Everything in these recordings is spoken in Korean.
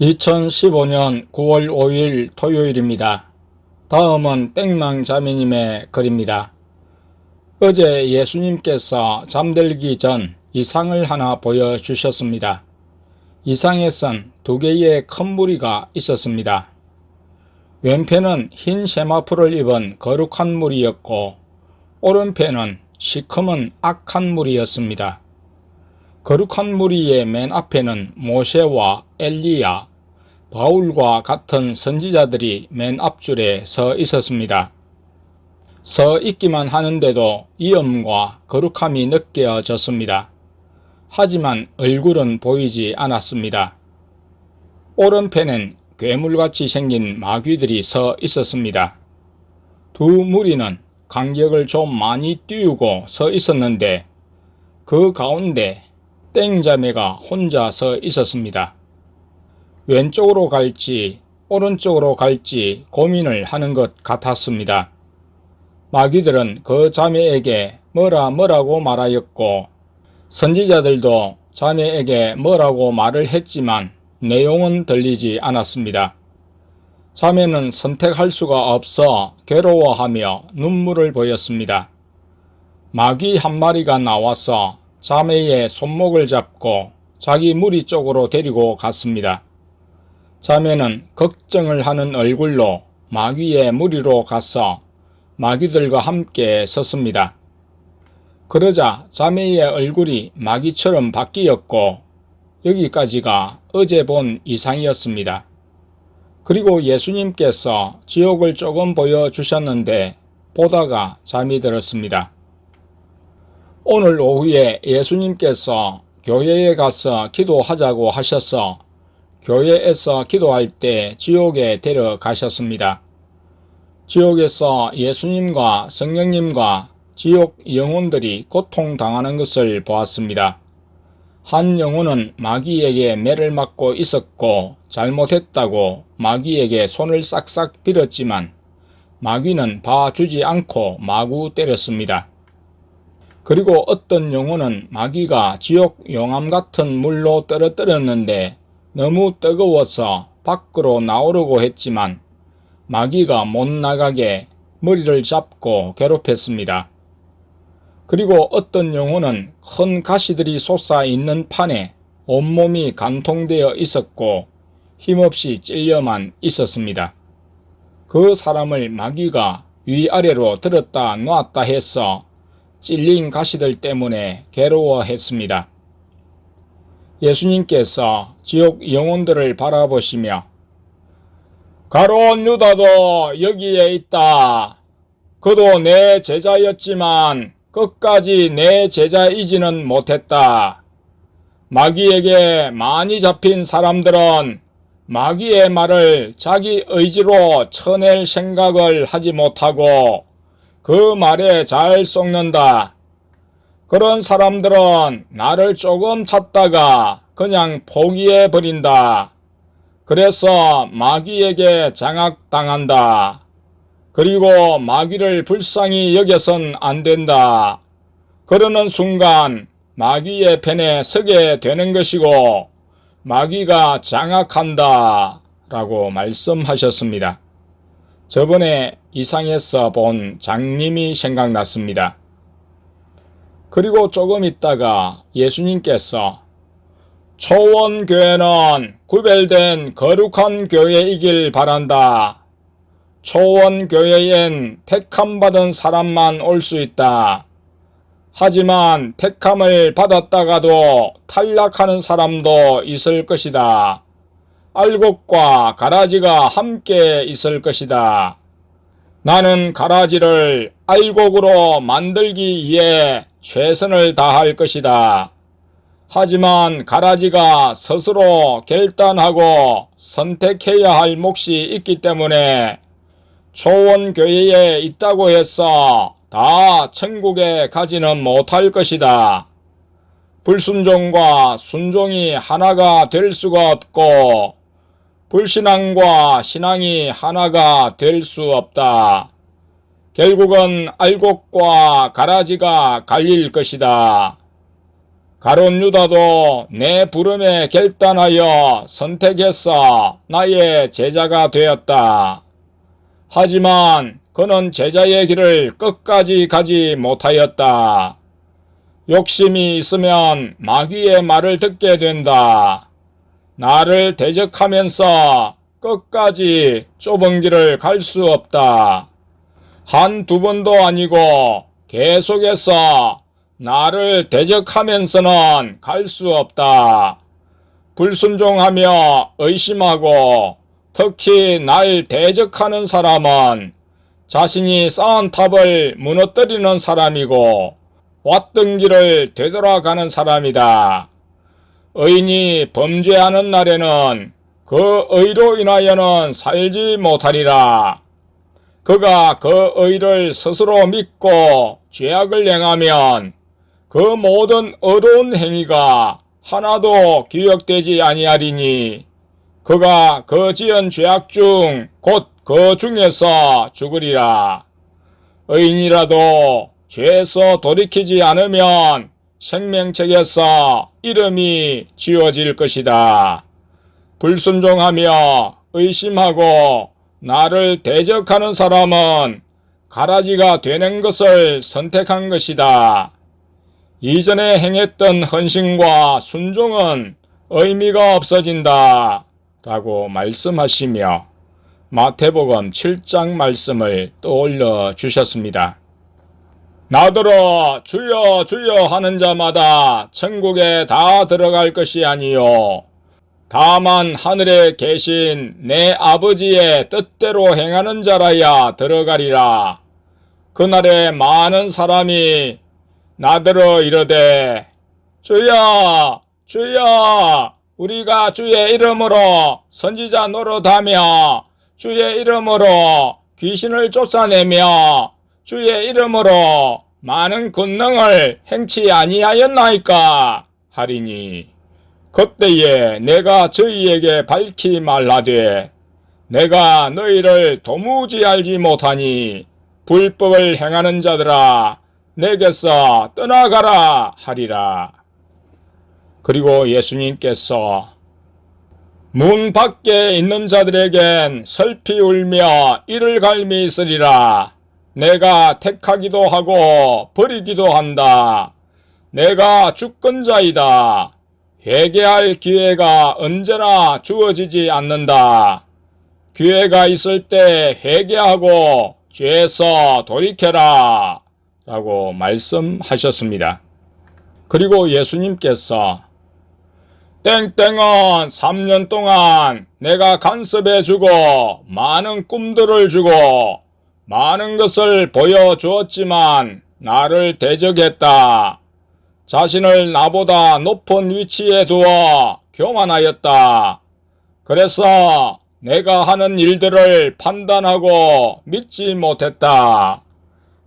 2015년 9월 5일 토요일입니다. 다음은 땡망 자매님의 글입니다. 어제 예수님께서 잠들기 전 이상을 하나 보여주셨습니다. 이상에선 두 개의 큰 무리가 있었습니다. 왼편은 흰 세마포를 입은 거룩한 무리였고 오른편은 시커먼 악한 무리였습니다. 거룩한 무리의 맨 앞에는 모세와 엘리야, 바울과 같은 선지자들이 맨 앞줄에 서 있었습니다. 서 있기만 하는데도 이엄과 거룩함이 느껴졌습니다. 하지만 얼굴은 보이지 않았습니다. 오른편엔 괴물같이 생긴 마귀들이 서 있었습니다. 두 무리는 간격을 좀 많이 띄우고 서 있었는데 그 가운데 땡자매가 혼자 서 있었습니다. 왼쪽으로 갈지 오른쪽으로 갈지 고민을 하는 것 같았습니다. 마귀들은 그 자매에게 뭐라 뭐라고 말하였고 선지자들도 자매에게 뭐라고 말을 했지만 내용은 들리지 않았습니다. 자매는 선택할 수가 없어 괴로워하며 눈물을 보였습니다. 마귀 한 마리가 나와서 자매의 손목을 잡고 자기 무리 쪽으로 데리고 갔습니다. 자매는 걱정을 하는 얼굴로 마귀의 무리로 가서 마귀들과 함께 섰습니다. 그러자 자매의 얼굴이 마귀처럼 바뀌었고 여기까지가 어제 본 이상이었습니다. 그리고 예수님께서 지옥을 조금 보여주셨는데 보다가 잠이 들었습니다. 오늘 오후에 예수님께서 교회에 가서 기도하자고 하셔서 교회에서 기도할 때 지옥에 데려가셨습니다. 지옥에서 예수님과 성령님과 지옥 영혼들이 고통당하는 것을 보았습니다. 한 영혼은 마귀에게 매를 맞고 있었고 잘못했다고 마귀에게 손을 싹싹 빌었지만 마귀는 봐주지 않고 마구 때렸습니다. 그리고 어떤 영혼은 마귀가 지옥 용암 같은 물로 떨어뜨렸는데 너무 뜨거워서 밖으로 나오려고 했지만 마귀가 못 나가게 머리를 잡고 괴롭혔습니다. 그리고 어떤 영혼은 큰 가시들이 솟아 있는 판에 온몸이 간통되어 있었고 힘없이 찔려만 있었습니다. 그 사람을 마귀가 위아래로 들었다 놨다 해서 찔린 가시들 때문에 괴로워했습니다. 예수님께서 지옥 영혼들을 바라보시며 가로온 유다도 여기에 있다. 그도 내 제자였지만 끝까지 내 제자이지는 못했다. 마귀에게 많이 잡힌 사람들은 마귀의 말을 자기 의지로 쳐낼 생각을 하지 못하고 그 말에 잘 속는다. 그런 사람들은 나를 조금 찾다가 그냥 포기해 버린다. 그래서 마귀에게 장악당한다. 그리고 마귀를 불쌍히 여겨선 안 된다. 그러는 순간 마귀의 편에 서게 되는 것이고 마귀가 장악한다. 라고 말씀하셨습니다. 저번에 이상에서 본 장님이 생각났습니다. 그리고 조금 있다가 예수님께서 초원교회는 구별된 거룩한 교회이길 바란다. 초원교회엔 택함받은 사람만 올 수 있다. 하지만 택함을 받았다가도 탈락하는 사람도 있을 것이다. 알곡과 가라지가 함께 있을 것이다. 나는 가라지를 알곡으로 만들기 위해 최선을 다할 것이다. 하지만 가라지가 스스로 결단하고 선택해야 할 몫이 있기 때문에 초원교회에 있다고 해서 다 천국에 가지는 못할 것이다. 불순종과 순종이 하나가 될 수가 없고 불신앙과 신앙이 하나가 될 수 없다. 결국은 알곡과 가라지가 갈릴 것이다. 가론 유다도 내 부름에 결단하여 선택해서 나의 제자가 되었다. 하지만 그는 제자의 길을 끝까지 가지 못하였다. 욕심이 있으면 마귀의 말을 듣게 된다. 나를 대적하면서 끝까지 좁은 길을 갈 수 없다. 한 두 번도 아니고 계속해서 나를 대적하면서는 갈 수 없다. 불순종하며 의심하고 특히 날 대적하는 사람은 자신이 쌓은 탑을 무너뜨리는 사람이고 왔던 길을 되돌아가는 사람이다. 의인이 범죄하는 날에는 그 의로 인하여는 살지 못하리라. 그가 그 의를 스스로 믿고 죄악을 행하면 그 모든 어려운 행위가 하나도 기억되지 아니하리니 그가 그 지은 죄악 중 곧 그 중에서 죽으리라. 의인이라도 죄에서 돌이키지 않으면 생명책에서 이름이 지워질 것이다. 불순종하며 의심하고 나를 대적하는 사람은 가라지가 되는 것을 선택한 것이다. 이전에 행했던 헌신과 순종은 의미가 없어진다. 라고 말씀하시며 마태복음 7장 말씀을 떠올려 주셨습니다. 나더러 주여 주여 하는 자마다 천국에 다 들어갈 것이 아니요 다만 하늘에 계신 내 아버지의 뜻대로 행하는 자라야 들어가리라. 그날에 많은 사람이 나더러 이르되 주여 주여 우리가 주의 이름으로 선지자 노릇하며 주의 이름으로 귀신을 쫓아내며 주의 이름으로 많은 권능을 행치 아니하였나이까 하리니 그때에 내가 저희에게 밝히 말하되 내가 너희를 도무지 알지 못하니 불법을 행하는 자들아 내게서 떠나가라 하리라. 그리고 예수님께서 문 밖에 있는 자들에겐 슬피 울며 이를 갈미 있으리라. 내가 택하기도 하고 버리기도 한다. 내가 주권자이다. 회개할 기회가 언제나 주어지지 않는다. 기회가 있을 때 회개하고 죄에서 돌이켜라. 라고 말씀하셨습니다. 그리고 예수님께서 땡땡은 3년 동안 내가 간섭해 주고 많은 꿈들을 주고 많은 것을 보여주었지만 나를 대적했다. 자신을 나보다 높은 위치에 두어 교만하였다. 그래서 내가 하는 일들을 판단하고 믿지 못했다.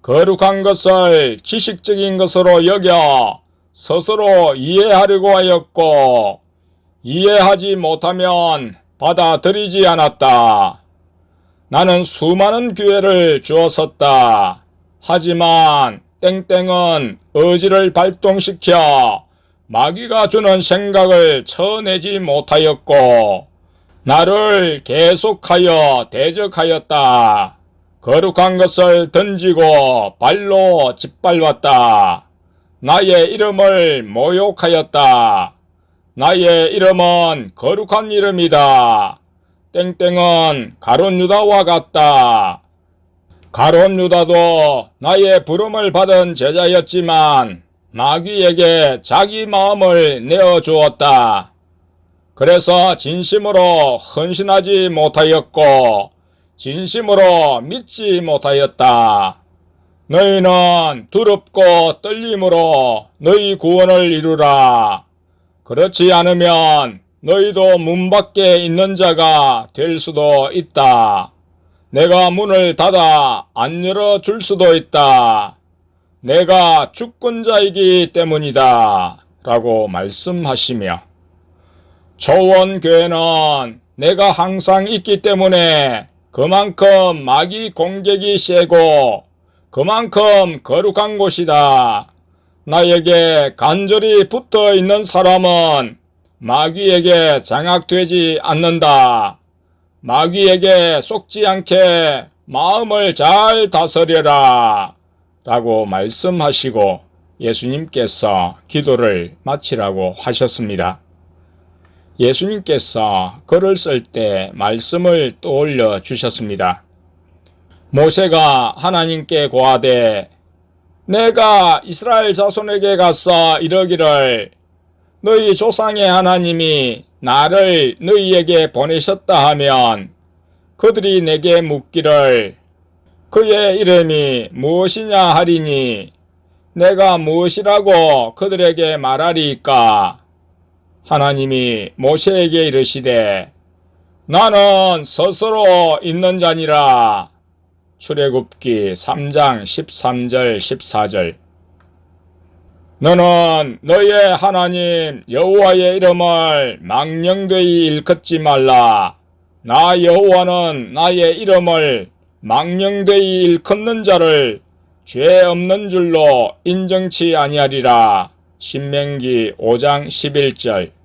거룩한 것을 지식적인 것으로 여겨 스스로 이해하려고 하였고 이해하지 못하면 받아들이지 않았다. 나는 수많은 기회를 주었었다. 하지만 땡땡은 의지를 발동시켜 마귀가 주는 생각을 쳐내지 못하였고 나를 계속하여 대적하였다. 거룩한 것을 던지고 발로 짓밟았다. 나의 이름을 모욕하였다. 나의 이름은 거룩한 이름이다. 땡땡은 가론 유다와 같다. 가론 유다도 나의 부름을 받은 제자였지만 마귀에게 자기 마음을 내어 주었다. 그래서 진심으로 헌신하지 못하였고 진심으로 믿지 못하였다. 너희는 두렵고 떨림으로 너희 구원을 이루라. 그렇지 않으면 너희도 문 밖에 있는 자가 될 수도 있다. 내가 문을 닫아 안 열어 줄 수도 있다. 내가 주권자이기 때문이다. 라고 말씀하시며 초원교회는 내가 항상 있기 때문에 그만큼 마귀 공격이 세고 그만큼 거룩한 곳이다. 나에게 간절히 붙어 있는 사람은 마귀에게 장악되지 않는다. 마귀에게 속지 않게 마음을 잘 다스려라. 라고 말씀하시고 예수님께서 기도를 마치라고 하셨습니다. 예수님께서 글을 쓸 때 말씀을 떠올려 주셨습니다. 모세가 하나님께 고하되 내가 이스라엘 자손에게 가서 이러기를 너희 조상의 하나님이 나를 너희에게 보내셨다 하면 그들이 내게 묻기를 그의 이름이 무엇이냐 하리니 내가 무엇이라고 그들에게 말하리이까? 하나님이 모세에게 이르시되 나는 스스로 있는 자니라. 출애굽기 3장 13절 14절 너는 너의 하나님 여호와의 이름을 망령되이 일컫지 말라. 나 여호와는 나의 이름을 망령되이 일컫는 자를 죄 없는 줄로 인정치 아니하리라. 신명기 5장 11절